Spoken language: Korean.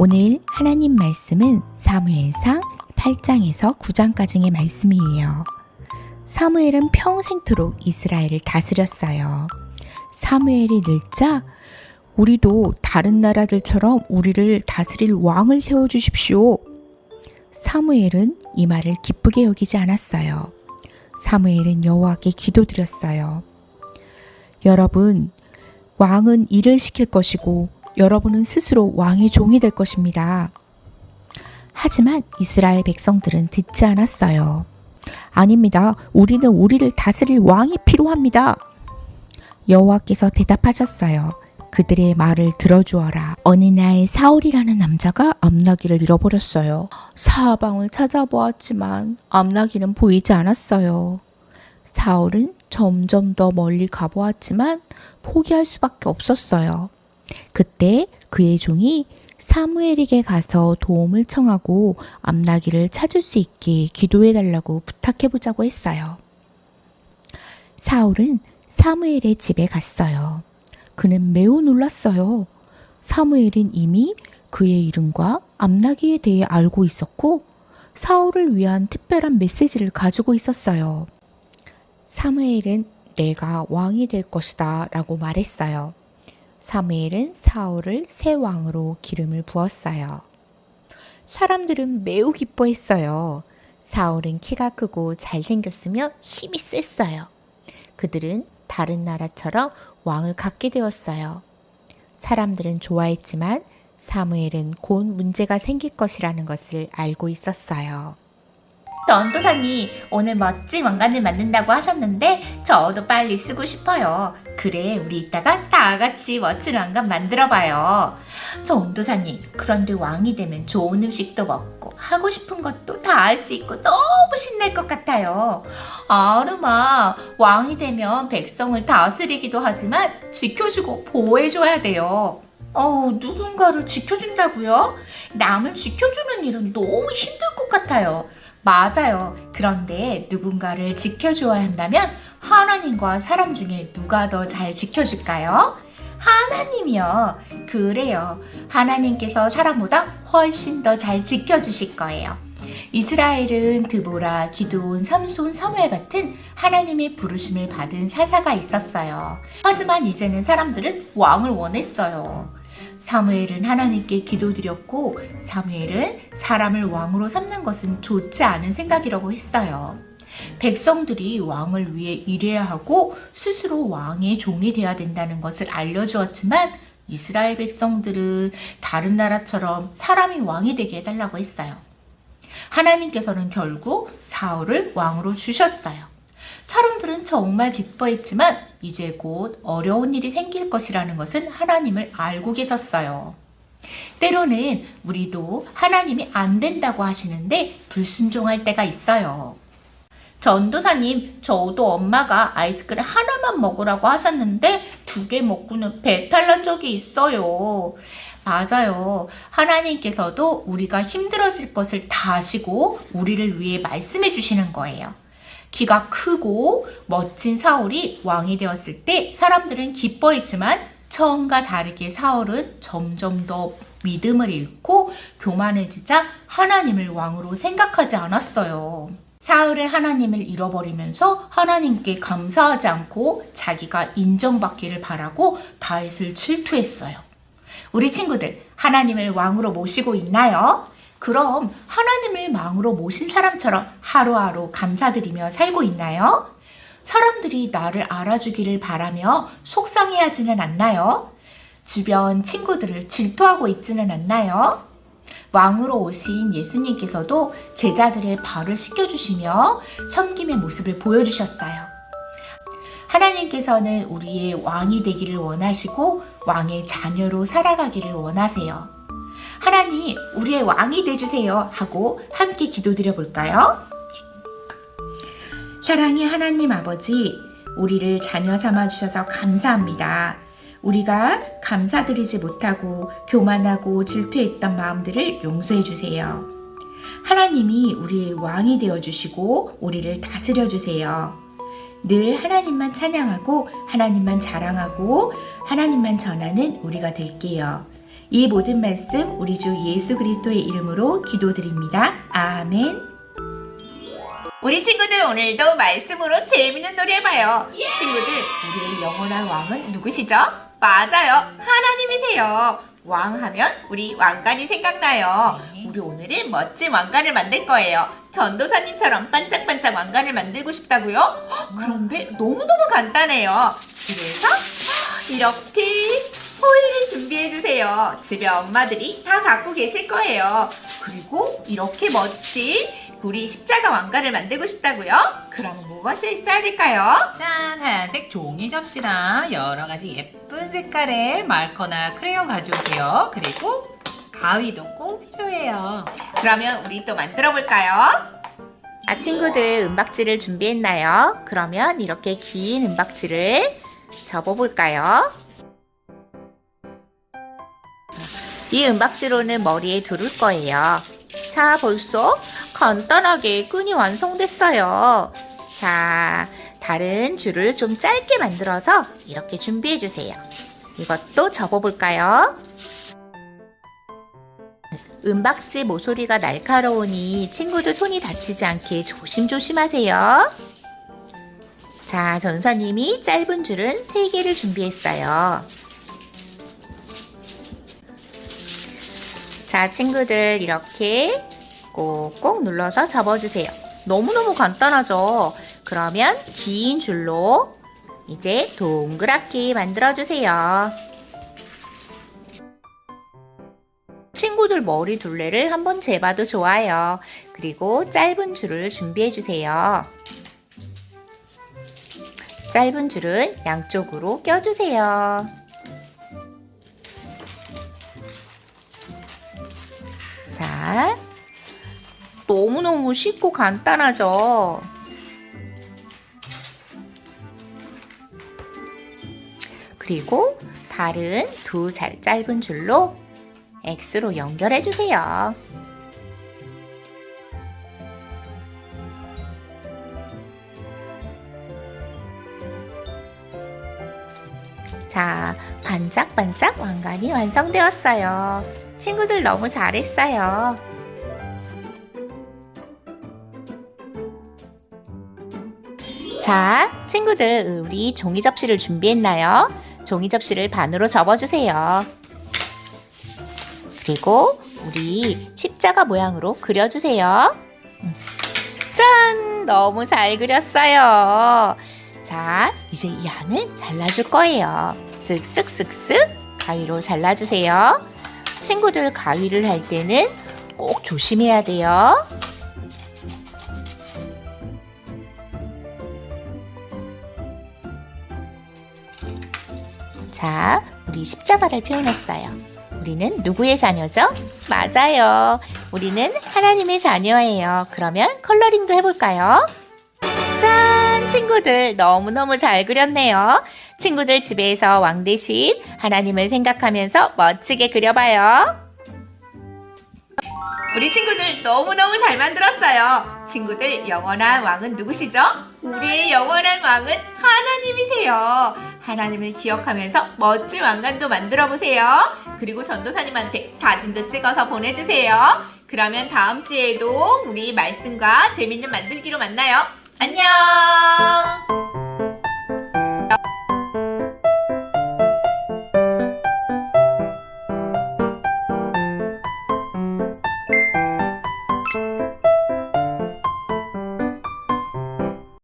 오늘 하나님 말씀은 사무엘상 8장에서 9장까지의 말씀이에요. 사무엘은 평생토록 이스라엘을 다스렸어요. 사무엘이 늙자 우리도 다른 나라들처럼 우리를 다스릴 왕을 세워 주십시오. 사무엘은 이 말을 기쁘게 여기지 않았어요. 사무엘은 여호와께 기도드렸어요. 여러분, 왕은 일을 시킬 것이고 여러분은 스스로 왕의 종이 될 것입니다. 하지만 이스라엘 백성들은 듣지 않았어요. 아닙니다. 우리는 우리를 다스릴 왕이 필요합니다. 여호와께서 대답하셨어요. 그들의 말을 들어주어라. 어느 날 사울이라는 남자가 암나기를 잃어버렸어요. 사방을 찾아보았지만 암나기는 보이지 않았어요. 사울은 점점 더 멀리 가보았지만 포기할 수밖에 없었어요. 그때 그의 종이 사무엘에게 가서 도움을 청하고 암나기를 찾을 수 있게 기도해 달라고 부탁해 보자고 했어요. 사울은 사무엘의 집에 갔어요. 그는 매우 놀랐어요. 사무엘은 이미 그의 이름과 암나기에 대해 알고 있었고 사울을 위한 특별한 메시지를 가지고 있었어요. 사무엘은 내가 왕이 될 것이다 라고 말했어요. 사무엘은 사울을 새 왕으로 기름을 부었어요. 사람들은 매우 기뻐했어요. 사울은 키가 크고 잘생겼으며 힘이 셌어요. 그들은 다른 나라처럼 왕을 갖게 되었어요. 사람들은 좋아했지만 사무엘은 곧 문제가 생길 것이라는 것을 알고 있었어요. 전도사님 오늘 멋진 왕관을 만든다고 하셨는데 저도 빨리 쓰고 싶어요. 그래 우리 이따가 다 같이 멋진 왕관 만들어봐요. 전도사님 그런데 왕이 되면 좋은 음식도 먹고 하고 싶은 것도 다 할 수 있고 너무 신날 것 같아요. 아르마 왕이 되면 백성을 다스리기도 하지만 지켜주고 보호해줘야 돼요. 어우 누군가를 지켜준다고요? 남을 지켜주는 일은 너무 힘들 것 같아요. 맞아요. 그런데 누군가를 지켜줘야 한다면 하나님과 사람 중에 누가 더 잘 지켜줄까요? 하나님이요. 그래요. 하나님께서 사람보다 훨씬 더 잘 지켜주실 거예요. 이스라엘은 드보라, 기드온, 삼손, 사무엘 같은 하나님의 부르심을 받은 사사가 있었어요. 하지만 이제는 사람들은 왕을 원했어요. 사무엘은 하나님께 기도드렸고 사무엘은 사람을 왕으로 삼는 것은 좋지 않은 생각이라고 했어요. 백성들이 왕을 위해 일해야 하고 스스로 왕의 종이 되어야 된다는 것을 알려주었지만 이스라엘 백성들은 다른 나라처럼 사람이 왕이 되게 해달라고 했어요. 하나님께서는 결국 사울을 왕으로 주셨어요. 사람들은 정말 기뻐했지만 이제 곧 어려운 일이 생길 것이라는 것은 하나님을 알고 계셨어요. 때로는 우리도 하나님이 안 된다고 하시는데 불순종할 때가 있어요. 전도사님, 저도 엄마가 아이스크림 하나만 먹으라고 하셨는데 두 개 먹고는 배탈 난 적이 있어요. 맞아요. 하나님께서도 우리가 힘들어질 것을 다 아시고 우리를 위해 말씀해 주시는 거예요. 키가 크고 멋진 사울이 왕이 되었을 때 사람들은 기뻐했지만 처음과 다르게 사울은 점점 더 믿음을 잃고 교만해지자 하나님을 왕으로 생각하지 않았어요. 사울은 하나님을 잃어버리면서 하나님께 감사하지 않고 자기가 인정받기를 바라고 다윗을 질투했어요. 우리 친구들, 하나님을 왕으로 모시고 있나요? 그럼 하나님을 왕으로 모신 사람처럼 하루하루 감사드리며 살고 있나요? 사람들이 나를 알아주기를 바라며 속상해하지는 않나요? 주변 친구들을 질투하고 있지는 않나요? 왕으로 오신 예수님께서도 제자들의 발을 씻겨주시며 섬김의 모습을 보여주셨어요. 하나님께서는 우리의 왕이 되기를 원하시고 왕의 자녀로 살아가기를 원하세요. 하나님, 우리의 왕이 되주세요. 하고 함께 기도드려 볼까요? 사랑의 하나님 아버지, 우리를 자녀 삼아 주셔서 감사합니다. 우리가 감사드리지 못하고 교만하고 질투했던 마음들을 용서해 주세요. 하나님이 우리의 왕이 되어 주시고 우리를 다스려 주세요. 늘 하나님만 찬양하고 하나님만 자랑하고 하나님만 전하는 우리가 될게요. 이 모든 말씀 우리 주 예수 그리스도의 이름으로 기도드립니다. 아멘. 우리 친구들 오늘도 말씀으로 재밌는 놀이 해봐요. 친구들, 우리의 영원한 왕은 누구시죠? 맞아요. 하나님이세요. 왕 하면 우리 왕관이 생각나요. 네. 우리 오늘은 멋진 왕관을 만들 거예요. 전도사님처럼 반짝반짝 왕관을 만들고 싶다고요? 헉, 그런데 너무너무 간단해요. 그래서 이렇게 호일을 준비해 주세요. 집에 엄마들이 다 갖고 계실 거예요. 그리고 이렇게 멋진 우리 십자가 왕관을 만들고 싶다고요? 그럼 무엇이 있어야 될까요? 짠! 하얀색 종이 접시랑 여러 가지 예쁜 색깔의 마커나 크레용 가져오세요. 그리고 가위도 꼭 필요해요. 그러면 우리 또 만들어 볼까요? 아 친구들 은박지를 준비했나요? 그러면 이렇게 긴 은박지를 접어 볼까요? 이 은박지로는 머리에 두를 거예요. 자, 벌써 간단하게 끈이 완성됐어요. 자, 다른 줄을 좀 짧게 만들어서 이렇게 준비해 주세요. 이것도 접어 볼까요? 은박지 모서리가 날카로우니 친구들 손이 다치지 않게 조심조심 하세요. 자, 전사님이 짧은 줄은 3개를 준비했어요. 자, 친구들 이렇게 꼭꼭 눌러서 접어주세요. 너무너무 간단하죠? 그러면 긴 줄로 이제 동그랗게 만들어주세요. 친구들 머리 둘레를 한번 재봐도 좋아요. 그리고 짧은 줄을 준비해 주세요. 짧은 줄은 양쪽으로 껴주세요. 자, 너무너무 쉽고 간단하죠? 그리고 다른 두 잘 짧은 줄로 X로 연결해 주세요. 자, 반짝반짝 왕관이 완성되었어요. 친구들 너무 잘했어요. 자, 친구들, 우리 종이 접시를 준비했나요? 종이 접시를 반으로 접어주세요. 그리고 우리 십자가 모양으로 그려주세요. 음. 짠! 너무 잘 그렸어요. 자, 이제 이 안을 잘라줄 거예요. 쓱쓱쓱쓱 가위로 잘라주세요. 친구들 가위를 할 때는 꼭 조심해야 돼요. 자, 우리 십자가를 표현했어요. 우리는 누구의 자녀죠? 맞아요. 우리는 하나님의 자녀예요. 그러면 컬러링도 해볼까요? 짠! 친구들 너무너무 잘 그렸네요. 친구들 집에서 왕 대신 하나님을 생각하면서 멋지게 그려봐요. 우리 친구들 너무너무 잘 만들었어요. 친구들 영원한 왕은 누구시죠? 우리의 영원한 왕은 하나님이세요. 하나님을 기억하면서 멋진 왕관도 만들어 보세요. 그리고 전도사님한테 사진도 찍어서 보내주세요. 그러면 다음 주에도 우리 말씀과 재밌는 만들기로 만나요. 안녕!